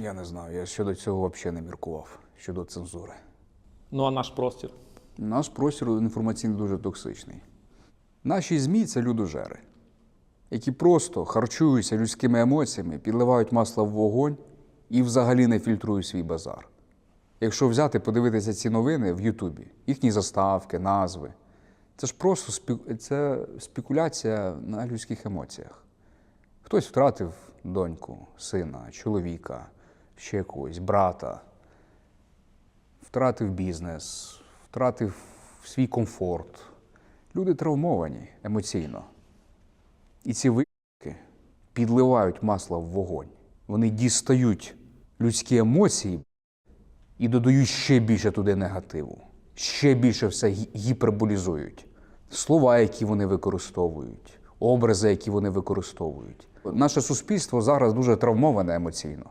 Я не знаю, я щодо цього взагалі не міркував, щодо цензури. Ну а наш простір. Наш простір інформаційний дуже токсичний. Наші ЗМІ це людожери, які просто харчуються людськими емоціями, підливають масло в вогонь і взагалі не фільтрують свій базар. Якщо взяти, подивитися ці новини в Ютубі, їхні заставки, назви, це ж просто спі... це спекуляція на людських емоціях. Хтось втратив доньку, сина, чоловіка, ще когось, брата, втратив бізнес, втратив свій комфорт. Люди травмовані емоційно. І ці випадки підливають масло в вогонь. Вони дістають людські емоції і додають ще більше туди негативу, ще більше все гіперболізують. Слова, які вони використовують, образи, які вони використовують. Наше суспільство зараз дуже травмоване емоційно.